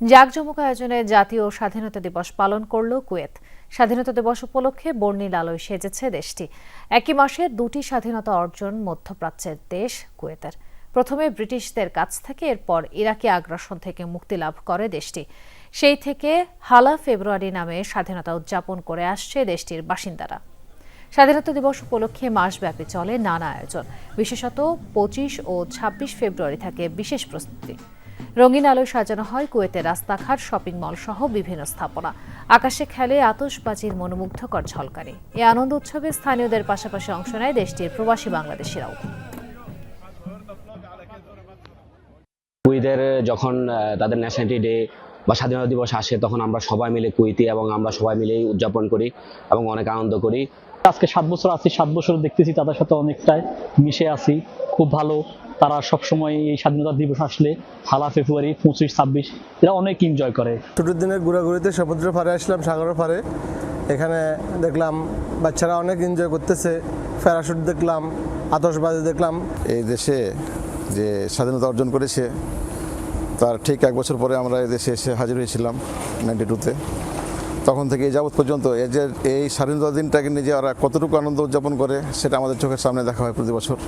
জাঁকজমক আয়োজনে জাতীয় স্বাধীনতা দিবস পালন করল কুয়েত। স্বাধীনতা দিবস উপলক্ষে বর্ণিল আলোয় সেজেছে দেশটি। একই মাসে দুটি স্বাধীনতা অর্জন মধ্যপ্রাচ্যের দেশ কুয়েতের। প্রথমে ব্রিটিশদের কাছ থেকে, এরপর ইরাকি আগ্রাসন থেকে মুক্তি লাভ করে দেশটি। সেই থেকে হালা ফেব্রুয়ারি নামে স্বাধীনতা উদযাপন করে আসছে দেশটির বাসিন্দারা। স্বাধীনতা দিবস উপলক্ষে মাসব্যাপী চলে নানা আয়োজন। বিশেষত পঁচিশ ও ছাব্বিশ ফেব্রুয়ারি থাকে বিশেষ প্রস্তুতি। রঙিন আলোয় সাজানো হয় কুয়েতের রাস্তাঘাট শপিং মল সহ বিভিন্ন স্থাপনা। আকাশে খেলে আতশবাজির মনোমুগ্ধকর ঝলকানি। এই আনন্দ উৎসবে স্থানীয়দের পাশাপাশি অংশ নেয় দেশটির প্রবাসী বাংলাদেশিরাও। কুইদের যখন আহ, তাদের ন্যাশনালিটি ডে বা স্বাধীনতা দিবস আসে তখন আমরা সবাই মিলে কুইতি এবং আমরা সবাই মিলেই উদযাপন করি এবং অনেক আনন্দ করি। আজকে সাত বছর আছি সাত বছর দেখতেছি তাদের সাথে অনেকটাই মিশে আছি। খুব ভালো তারা সবসময় এই স্বাধীনতা দিবস আসলে হালা ফেব্রুয়ারি পঁচিশ ছাব্বিশ এরা অনেক এনজয় করে। ছুটির দিনের ঘোরাঘুরিতে সমুদ্র পাড়ে আসলাম সাগরের পাড়ে। এখানে দেখলাম বাচ্চারা অনেক এনজয় করতেছে। প্যারাশুট দেখলাম আতশবাজি দেখলাম। এই দেশে যে স্বাধীনতা অর্জন করেছে তার ঠিক এক বছর পরে আমরা এই দেশে এসে হাজির হয়েছিলাম নাইনটি টুতে। তখন থেকে এই যাবৎ পর্যন্ত এই যে এই স্বাধীনতা দিনটাকে নিজে ওরা কতটুকু আনন্দ উদযাপন করে সেটা আমাদের চোখের সামনে দেখা হয় প্রতি বছর।